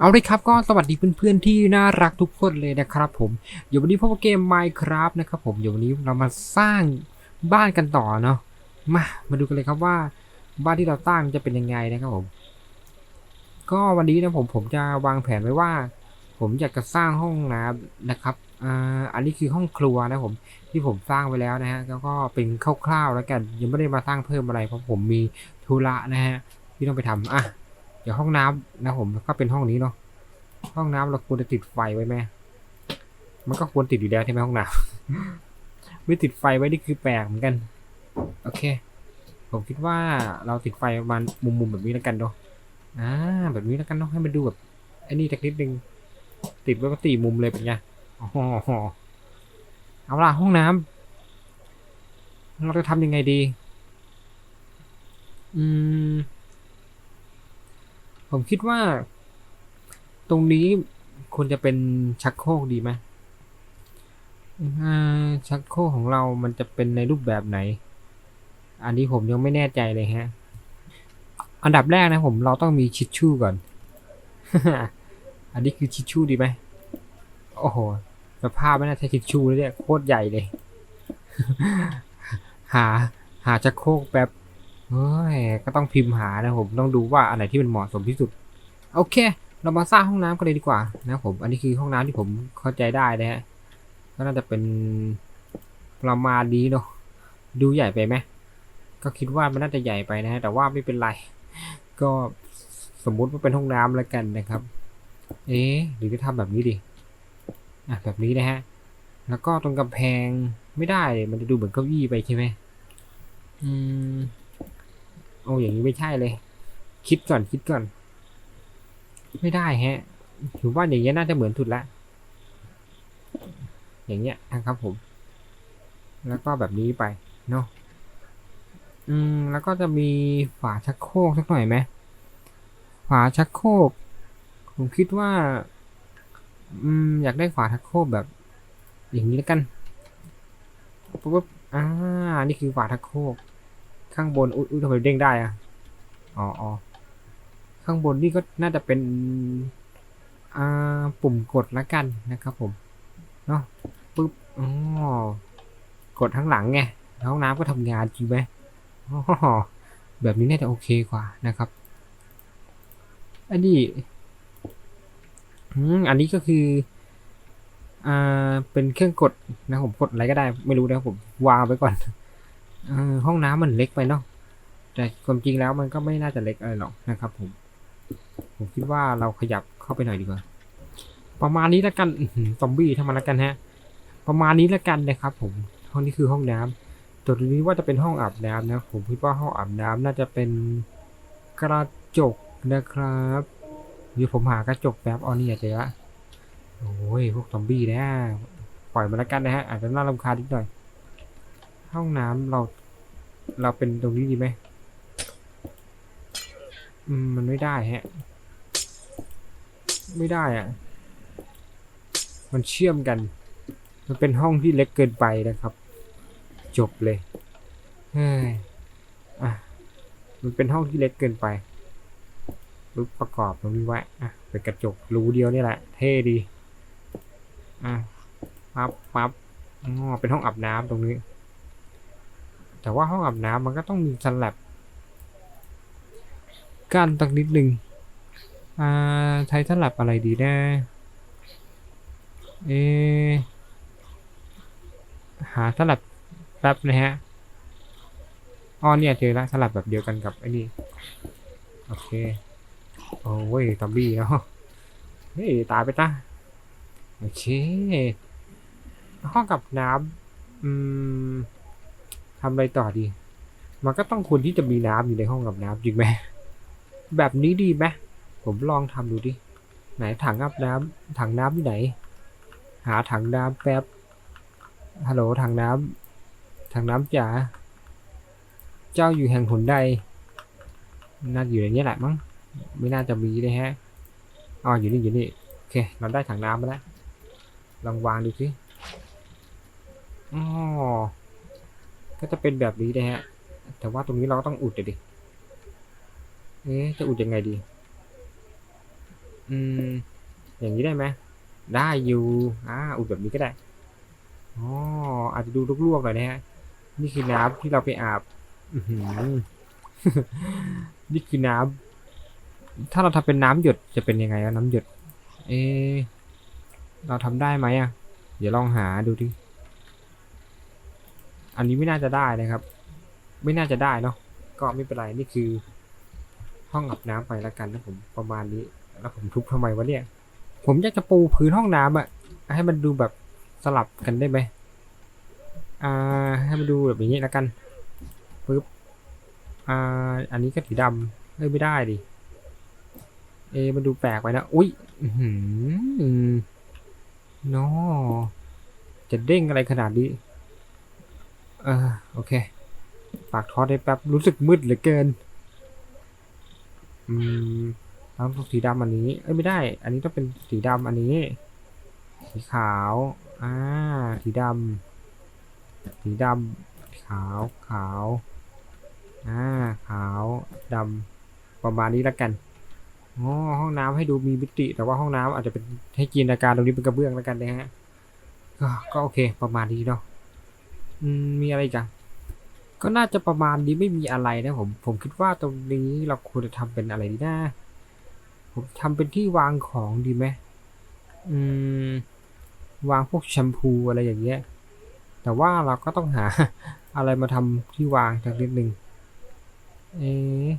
เอาเลยครับก็สวัสดีเพื่อนๆที่น่ารักทุกคนเลยนะครับผมเดี๋ยววันนี้พบกับเกม Minecraft นะครับผมเดี๋ยววันนี้เรามาสร้างบ้านกันต่อเนาะมามาดูกันเลยครับว่าบ้านที่เราสร้างจะเป็นยังไงนะครับผม ก็วันนี้นะผมผมจะวางแผนไว้ว่า ผมอยากจะสร้างห้องน้ำนะครับอ่าอันนี้คือห้องครัวนะผมที่ผมสร้างไว้แล้วนะฮะแล้วก็เป็นคร่าวๆแล้วกันยังไม่ได้มาสร้างเพิ่มอะไรเพราะผมมีธุระนะฮะที่ต้องไปทำอะ เดี๋ยวห้องน้ำนะผมก็เป็นห้องนี้เนาะห้องน้ำเราควรจะติดไฟไว้ไหมมันก็ควรติดอยู่แล้วใช่ไหมห้องน้ำไม่ติดไฟไว้นี่คือแปลกเหมือนกัน โอเค ผมคิดว่าเราติดไฟประมาณมุมๆแบบนี้แล้วกันเนาะอ่าแบบนี้แล้วกันเนาะให้มันดูแบบไอ้นี่สักนิดนึงติดไว้ว่าสี่มุมเลยเป็นไงอ๋อเอาล่ะห้องน้ำเราจะทำยังไงดี อืม ผมคิดว่า ตรงนี้ควรจะเป็นชักโครกดีไหมชักโครกของเรามันจะเป็นในรูปแบบไหน อันนี้ผมยังไม่แน่ใจเลยฮะ อันดับแรกนะผมเราต้องมีชิชชู่ก่อน อันนี้คือชิชชู่ดีไหมโอ้โหสภาพไม่น่าใช่ชิชชู่เลยเนี่ยโคตรใหญ่เลย หา หาชักโครกแบบ เฮ้ยก็ต้องพิมพ์หานะผมต้องดูว่าอันไหนที่มันเหมาะสมที่สุด โอเค เรามาสร้างห้องน้ำกันเลยดีกว่านะผม อันนี้คือห้องน้ำที่ผมเข้าใจได้นะฮะก็น่าจะเป็นประมาณนี้เนาะดูใหญ่ไปไหมก็คิดว่ามันน่าจะใหญ่ไปนะฮะแต่ว่าไม่เป็นไร ก็สมมุติว่าเป็นห้องน้ำแล้วกันนะครับ เอ๊หรือจะทำแบบนี้ดิอะแบบนี้นะฮะแล้วก็ตรงกำแพงไม่ได้เลยมันจะดูเหมือนเก้าอี้ไปใช่ไหมอืม โอ้อย่างนี้ไม่ใช่เลย คิดก่อนคิดก่อน ไม่ได้ฮะถือว่าอย่างเงี้ยน่าจะเหมือนสุดละอย่างเงี้ยนะครับผม แล้วก็แบบนี้ไปเนาะอืมแล้วก็จะมีฝาชักโครกสักหน่อยไหมฝาชักโครกผมคิดว่า อืมอยากได้ฝาชักโครกแบบ อย่างนี้แล้วกันปุ๊บอ่า นี่คือฝาชักโครก ข้างบน อุ๊ยทำไมเด้งได้อะอ๋ออข้างบนนี่ก็น่าจะเป็นอ่าปุ่มกดละกันนะครับผม เนาะปึ๊บ อ๋อ กดทั้งหลังไง ห้องน้ำก็ทำงานจริงไหมอ๋อแบบนี้น่าจะโอเคกว่านะครับ อันนี้อืมอันนี้ก็คืออ่าเป็นเครื่องกดนะผมกดอะไรก็ได้ ไม่รู้นะผมวางไปก่อน ห้องน้ำมันเล็กไปเนาะแต่ความจริงแล้วมันก็ไม่น่าจะเล็กอะไรหรอกนะครับผม ผมคิดว่าเราขยับเข้าไปหน่อยดีกว่า ประมาณนี้แล้วกันซอมบี้ทำมาแล้วกันฮะ ประมาณนี้แล้วกันนะครับ ผม ห้องนี้คือห้องน้ำตัวนี้ว่าจะเป็นห้องอาบน้ำนะ ผมคิดว่าห้องอาบน้ำน่าจะเป็นกระจกนะครับเดี๋ยวผมหากระจกแป๊บอ๋อนี่เจอละโอ้ยพวกซอมบี้นะ ปล่อยมาแล้วกันนะฮะ อาจจะน่ารำคาญนิดหน่อย ห้องน้ำเรา เราเป็นตรงนี้ดีไหมอืมมันไม่ได้ฮะ ไม่ได้อะมันเชื่อมกัน มันเป็นห้องที่เล็กเกินไปนะครับ จบเลยเฮ้ยอะมันเป็นห้องที่เล็กเกินไปรูปประกอบตรงนี้ไว้อะเป็นกระจกรูเดียวนี่แหละ เท่ดี อะปั๊บปั๊บอ๋อเป็นห้องอาบน้ำตรงนี้ แต่ว่าห้องอาบน้ำมันก็ต้องมีสลับกั้นตักนิดหนึ่งอ่าใช้สลับอะไรดีนะเอหาสลับแป๊บนะฮะอ๋อเนี่ยเจอแล้วสลับแบบเดียวกันกับไอ้นี่โอเคโอ้ยตอมบี้เนาะเฮ้ยตายไปตาโอเคห้องกับน้ำอืม ทำอะไรต่อดี มันก็ต้องควรที่จะมีน้ำอยู่ในห้องกับน้ำจริงไหม แบบนี้ดีไหมผมลองทำดูดิ ไหนถังอาบน้ำถังน้ำที่ไหน หาถังน้ำแป๊บ ฮัลโหลถังน้ำถังน้ำจ๋า เจ้าอยู่แห่งหนใด น่าอยู่ในนี้แหละมั้ง ไม่น่าจะมีเลยฮะ อ๋ออยู่นี่อยู่นี่ โอเค เราได้ถังน้ำมาแล้ว ลองวางดูสิอ๋อ ก็จะเป็นแบบนี้นะฮะ แต่ว่าตรงนี้เราก็ต้องอุดเลยดิ เอ๊ะจะอุดยังไงดี อืม อย่างนี้ได้ไหมได้อยู่ อ่า อุดแบบนี้ก็ได้ อ๋อ อาจจะดูลวกๆหน่อยนะฮะ นี่คือน้ำที่เราไปอาบ อือหือนี่คือน้ำ ถ้าเราทำเป็นน้ำหยดจะเป็นยังไงวะน้ำหยด เอะเราทำได้ไหมอะ เดี๋ยวลองหาดูดิ อันนี้ไม่น่าจะได้นะครับ ไม่น่าจะได้เนาะก็ไม่เป็นไรนี่คือ ห้องอาบน้ำไปแล้วกันนะผมประมาณนี้ แล้วผมทุบทำไมวะเนี่ย ผมอยากจะปูพื้นห้องน้ำอะให้มันดูแบบสลับกันได้ไหมอ่า ให้มันดูแบบอย่างนี้แล้วกันปึ๊บอ่าอันนี้ก็สีดำเอ้ยไม่ได้ดิเอ มันดูแปลกไปนะ อุ้ยอือหือจะเด้งอะไรขนาดนี้ ออโอเค ฝากทอดได้แป๊บ รู้สึกมืดเหลือเกิน อืมต้องสีดำอันนี้ เอ้ยไม่ได้ อันนี้ต้องเป็นสีดำอันนี้ สีขาว อ่า สีดำสีดำขาวขาว อ่า ขาวดำประมาณนี้แล้วกันอ๋อห้องน้ำให้ดูมีมิติ แต่ว่าห้องน้ำอาจจะเป็นให้จินตนาการตรงนี้เป็นกระเบื้องแล้วกันนะฮะก็ก็โอเค ประมาณนี้เนาะ มีอะไรกันก็น่าจะประมาณนี้ไม่มีอะไรนะผม ผมคิดว่าตรงนี้เราควรจะทำเป็นอะไรดีนะ ผมทำเป็นที่วางของดีไหมอืม วางพวกแชมพูอะไรอย่างเงี้ย แต่ว่าเราก็ต้องหาอะไรมาทำที่วางสักนิดหนึ่งเอะ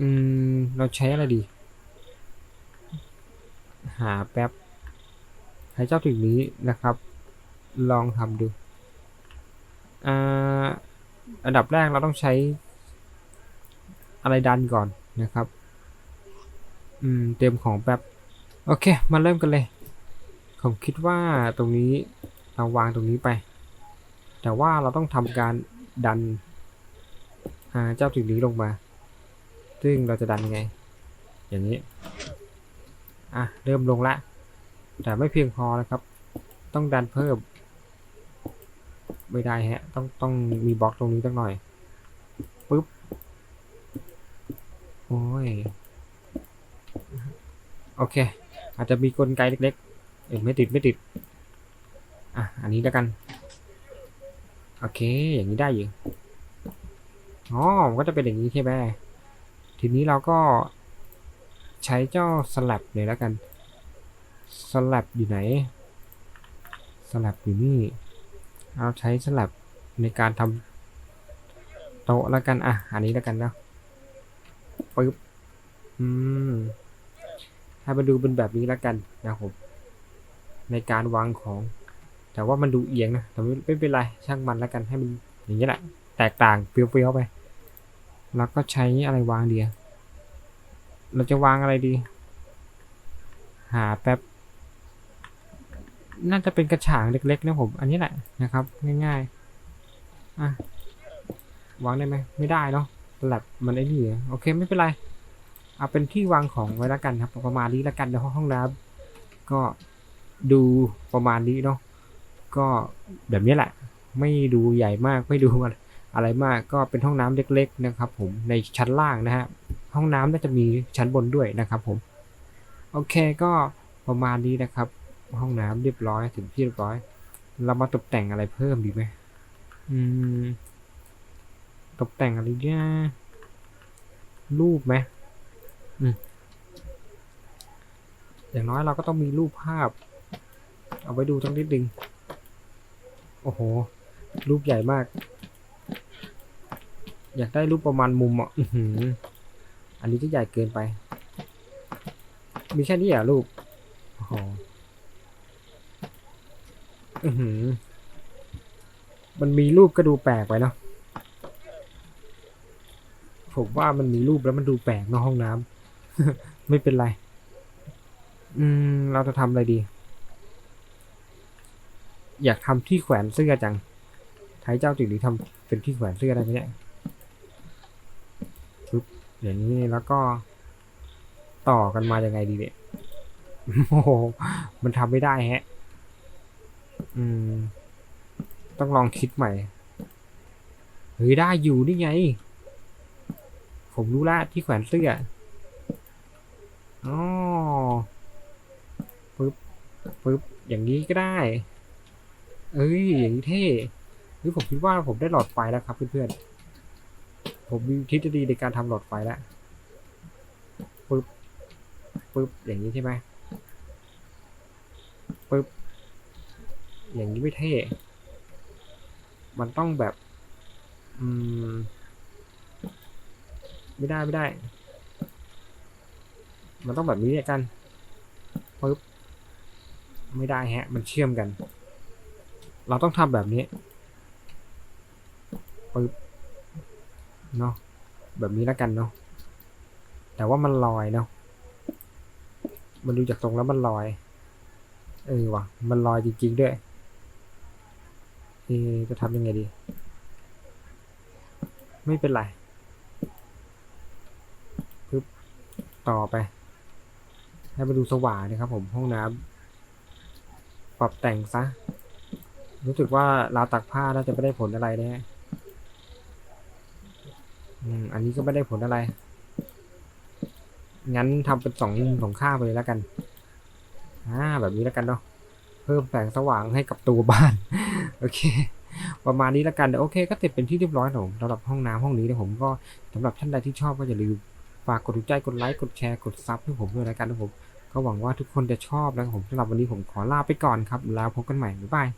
อืม เราใช้อะไรดี หาแป๊บให้เจ้าถึงนี้นะครับ ลองทำดู อันดับแรกเราต้องใช้อะไรดันก่อนนะครับ อืม เตรียมของแป๊บ โอเค มาเริ่มกันเลย ผมคิดว่าตรงนี้เราวางตรงนี้ไป แต่ว่าเราต้องทำการดันเจ้าถึงนี้ลงมา ซึ่งเราจะดันยังไง อย่างนี้ อะ เริ่มลงละ แต่ไม่เพียงพอนะครับ ต้องดันเพิ่ม ไม่ได้ฮะ ต้องต้องมีบล็อกตรงนี้ตั้งหน่อยปึ๊บโอ้ยโอเค อาจจะมีกลไกเล็กๆเอ้ยไม่ติดไม่ติดอะอันนี้แล้วกัน โอเค อย่างนี้ได้อยู่อ๋อก็จะเป็นอย่างนี้ใช่ไหมทีนี้เราก็ใช้เจ้าสลับเลยแล้วกันสลับอยู่ไหนสลับอยู่นี่ เราใช้สลับในการทำโต๊ะแล้วกัน อะ อันนี้แล้วกันเนาะปึ๊บ อืมให้มาดูเป็นแบบนี้แล้วกันนะครับผมในการวางของ แต่ว่ามันดูเอียงนะ แต่ไม่ไม่เป็นไร ช่างมันแล้วกันให้มันอย่างนี้แหละ แตกต่างเปรี้ยวๆไป แล้วก็ใช้อะไรวางเดียเราจะวางอะไรดี หาแป๊บ น่าจะเป็นกระถางเล็กๆนะผม อันนี้แหละนะครับ ง่ายๆอะวางได้ไหมไม่ได้เนาะแลบมันไอ้นี่โอเคไม่เป็นไรเอาเป็นที่วางของไว้แล้วกันครับ ประมาณนี้แล้วกันในห้องน้ำก็ดูประมาณนี้เนาะก็แบบนี้แหละ ไม่ดูใหญ่มากไม่ดูอะไรมากก็เป็นห้องน้ำเล็ก ๆ นะครับ ผมในชั้นล่างนะฮะห้องน้ำน่าจะมีชั้นบนด้วยนะครับ ผม โอเคก็ประมาณนี้นะครับ ห้องน้ำเรียบร้อยถึงที่เรียบร้อย เรามาตกแต่งอะไรเพิ่มดีไหมอืม ตกแต่งอะไรเนี่ยรูปไหมอืมอย่างน้อยเราก็ต้องมีรูปภาพ เอาไว้ดูสักนิดนึงโอ้โห รูปใหญ่มาก อยากได้รูปประมาณมุมอะอืออันนี้จะใหญ่เกินไป มีแค่นี้เหรอะรูปโอ้โห มันมีรูปก็ดูแปลกไปเนาะผมว่ามันมีรูปแล้วมันดูแปลกเนอะห้องน้ำไม่เป็นไร อืม เราจะทำอะไรดี อยากทำที่แขวนเสื้อจังไทยเจ้าจิ๋วนี้ทำเป็นที่แขวนเสื้อได้ไหมเนี่ยปึ๊บอย่างนี้แล้วก็ ต่อกันมายังไงดีเนี่ยโอ้โหมันทำไม่ได้แฮะ อืม ต้องลองคิดใหม่ เฮ้ยได้อยู่นี่ไง ผมรู้ละที่แขวนเสื้ออ๋อปึ๊บปึ๊บอย่างนี้ก็ได้ เอ้ย อย่างนี้เท่เฮ้ยผมคิดว่าผมได้หลอดไฟแล้วครับเพื่อนๆ ผมมีทฤษฎีในการทำหลอดไฟแล้วปึ๊บปึ๊บอย่างนี้ใช่ไหมปึ๊บ อย่างนี้ไม่เท่ มันต้องแบบ อืม ไม่ได้ไม่ได้ มันต้องแบบนี้เนี่ยกันปึ๊บไม่ได้ฮะ มันเชื่อมกัน เราต้องทำแบบนี้ปึ๊บเนาะแบบนี้แล้วกันเนาะแต่ว่ามันลอยเนาะมันดูจากตรงแล้วมันลอย เออว่ะมันลอยจริงๆด้วย เอจะทำยังไงดี ไม่เป็นไรปึ๊บต่อไป ให้มาดูสว่างนะครับผมห้องน้ำปรับแต่งซะ รู้สึกว่าราวตักผ้าน่าจะไม่ได้ผลอะไรนะฮะอืมอันนี้ก็ไม่ได้ผลอะไร งั้นทำเป็นสองมุมสองข้างไปเลยแล้วกันอ่าแบบนี้แล้วกันเนาะ เพิ่มแสงสว่างให้กับตัวบ้าน โอเค ประมาณนี้แล้วกันเดี๋ยวโอเค ก็เสร็จเป็นที่เรียบร้อยผมสำหรับห้องน้ำห้องนี้นะผมก็สำหรับท่านใดที่ชอบก็อย่าลืมฝากกดถูกใจกดไลค์กดแชร์กดซับให้ผมด้วยแล้วกันนะผมก็หวังว่าทุกคนจะชอบนะครับผมสำหรับวันนี้ผมขอลาไปก่อนครับ แล้วพบกันใหม่บ๊ายบาย